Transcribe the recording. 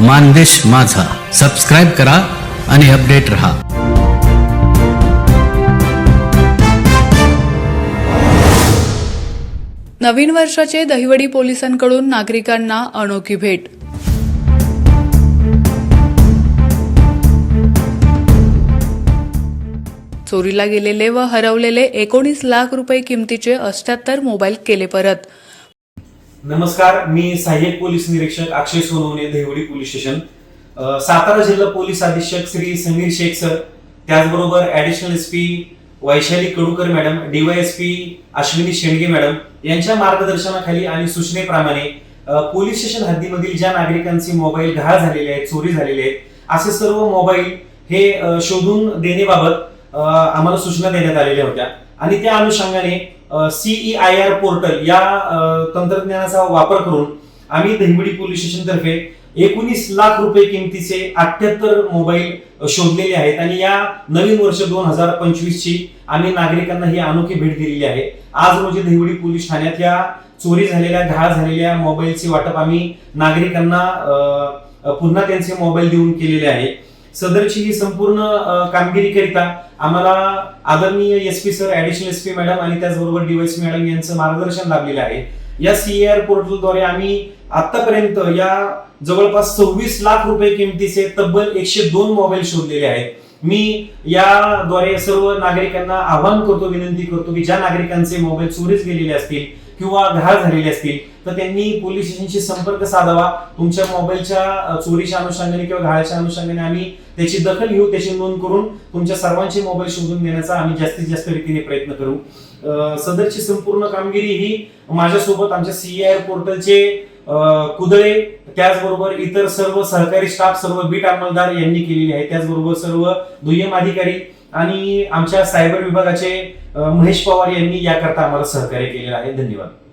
मानदेश माझा. सबस्क्राईब करा आणि अपडेट रहा. नवीन वर्षाचे दहिवडी पोलिसांकडून नागरिकांना अनोखी भेट. चोरीला गेलेले व हरवलेले एकोणीस लाख रुपये किमतीचे अष्ट्याहत्तर मोबाईल केले परत. नमस्कार मी सहाय्यक पोलीस निरीक्षक अक्षय सोनवणे देवडी पोलीस स्टेशन. सातारा जिल्हा पोलीस अधीक्षक श्री समीर शेख सर त्याचबरोबर additional S P Vaishali Kadukar madam DYSP Ashwini Shendge madam यांच्या मार्गदर्शनाखाली आणि सूचनेप्रमाणे पोलीस स्टेशन हद्दीमधील ज्या नागरिकांचे मोबाईल गहाळ झालेले आहेत चोरी झालेले आहेत असे सर्व मोबाईल हे शोधून देण्याबाबत आम्हाला सूचना देण्यात आलेल्या होत्या. आणि त्या अनुषंगाने सीई आय आर पोर्टल या तंत्रज्ञानाचा वापर करून आम्ही दहिवडी पोलीस स्टेशनतर्फे एकोणीस लाख रुपये किमतीचे अठ्याहत्तर मोबाईल शोधलेले आहेत. आणि या नवीन वर्ष दोन हजार पंचवीस ची आम्ही नागरिकांना ही अनोखी भेट दिलेली आहे. आज रोजी दहिवडी पोलीस ठाण्यात या चोरी झालेल्या घाळ झालेल्या मोबाईलचे वाटप आम्ही नागरिकांना पुन्हा त्यांचे मोबाईल देऊन केलेले आहे. सदरची ही संपूर्ण कामगिरीकरिता आम्हाला आदरणीय S P sir additional S P madam आणि त्याचबरोबर डीवायसी मॅडम यांचं मार्गदर्शन लाभलेलं आहे. या सीएआर पोर्टलद्वारे आम्ही आतापर्यंत या जवळपास सव्वीस लाख रुपये किमतीचे तब्बल एकशे दोन मोबाईल शोधलेले आहेत. मी याद्वारे सर्व नागरिकांना आवाहन करतो विनंती करतो की ज्या नागरिकांचे मोबाईल चोरीच गेलेले असतील किंवा घाळ झालेले असतील तर त्यांनी पोलीस स्टेशनशी संपर्क साधावा. तुमच्या मोबाईलच्या चोरीच्या अनुषंगाने किंवा घाळाच्या अनुषंगाने आम्ही त्याची दखल घेऊ त्याची नोंद करून तुमच्या सर्वांचे मोबाईल शोधून देण्याचा आम्ही जास्तीत जास्त रीतीने प्रयत्न करू. सदरची संपूर्ण कामगिरी ही माझ्यासोबत आमच्या सीआर पोर्टलचे कुदळे त्याचबरोबर इतर सर्व सहकारी स्टाफ सर्व बीट अंमलदार यांनी केलेली आहे. त्याचबरोबर सर्व दुय्यम अधिकारी आणि आमच्या सायबर विभागाचे महेश पवार यांनी याकरता आम्हाला सहकार्य केलेलं आहे. धन्यवाद.